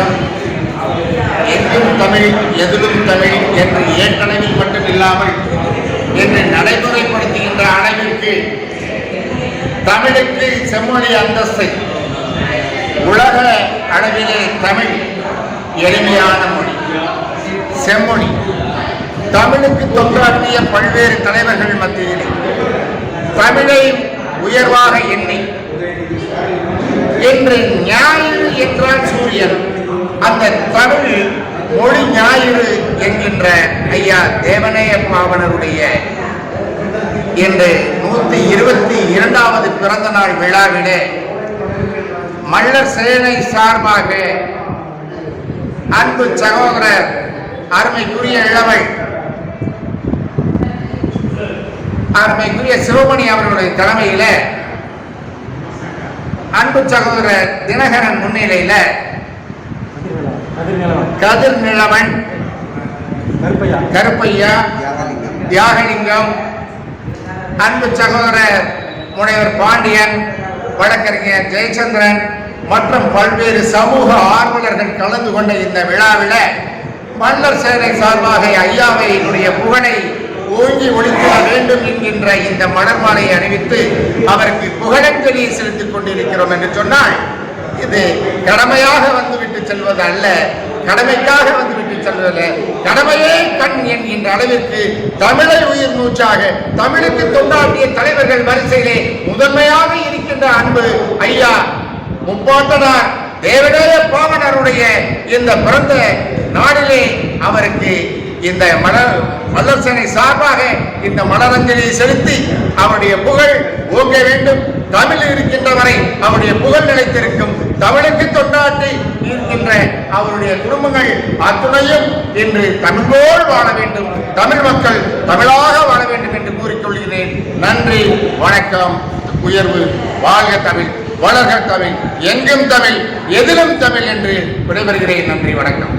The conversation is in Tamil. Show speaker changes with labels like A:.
A: போராட்டம் எங்கும் தமிழ் எதிலும் தமிழ் என்று ஏற்றளவில் மட்டும் இல்லாமல் என்று நடைமுறைப்படுத்துகின்ற அளவிற்கு தமிழுக்கு செம்மொழி அந்தஸ்தை. உலக அளவிலே தமிழ் எளிமையான மொழி. செம்மொழி. தமிழுக்கு தொண்டாற்றிய பல்வேறு தலைவர்கள் மத்தியில் தமிழை உயர்வாக எண்ணி என்று ஞாயிறு என்றால் சூரியன். அந்த தமிழ் மொழி ஞாயிறு என்கின்ற ஐயா தேவநேய பாவனருடைய இன்று நூத்தி இருபத்தி இரண்டாவது பிறந்த நாள் விழாவிலே மல்லர் சேனை சார்பாக அன்பு சகோதரர் அருமைக்குரிய இளவல் அருமைக்குரிய சிவமணி அவர்களுடைய தலைமையில அன்பு சகோதரர் தினகரன் முன்னிலையில கதிர் நிலவன். கருப்பையா. தியாகலிங்கம் அன்பு சகோதரர் முனைவர் பாண்டியன் வழக்கறிஞர் ஜெயச்சந்திரன் மற்றும் பல்வேறு சமூக ஆர்வலர்கள் கலந்து கொண்ட இந்த விழாவில் மன்னர் சேனை சார்பாக ஐயாவையினுடைய புகழை ஓங்கி ஒழிக்க வேண்டும் என்கின்ற இந்த மலர் மாலையை அணிவித்து அவருக்கு புகழஞ்சலியை செலுத்திக் கொண்டிருக்கிறோம் என்று சொன்னால் இது கடமையாக வந்துவிட்டு செல்வது அல்ல. கடமைக்காக வந்துவிட்டு செல்வதில்லை. கடமையே கண் என்கின்ற அளவிற்கு தமிழை உயிர் மூச்சாக தமிழுக்கு தொண்டாற்றிய தலைவர்கள் வரிசையிலே முதன்மையாக இருக்கின்ற அன்பு ஐயா முப்பாட்டனார் தேவநேய பாவனருடைய இந்த பிறந்த நாளிலே அவருக்கு இந்த மலர் மலர்சனை சார்பாக இந்த மலரஞ்சலியை செலுத்தி அவருடைய புகழ் ஓங்க வேண்டும். தமிழ் இருக்கின்ற வரை அவருடைய புகழ் நிலைத்திருக்கும் தமிழுக்கு தொண்டாற்றி இருக்கின்ற அவருடைய குடும்பங்கள் அத்துணையும் இன்று தமிழோடு வாழ வேண்டும். தமிழ் மக்கள் தமிழாக வாழ வேண்டும் என்று கூறிக்கொள்கிறேன். நன்றி வணக்கம். உயர்வு வாழ்க தமிழ் வளர்க தமிழ். எங்கும் தமிழ் எதிலும் தமிழ் என்று விடைபெறுகிறேன். நன்றி வணக்கம்.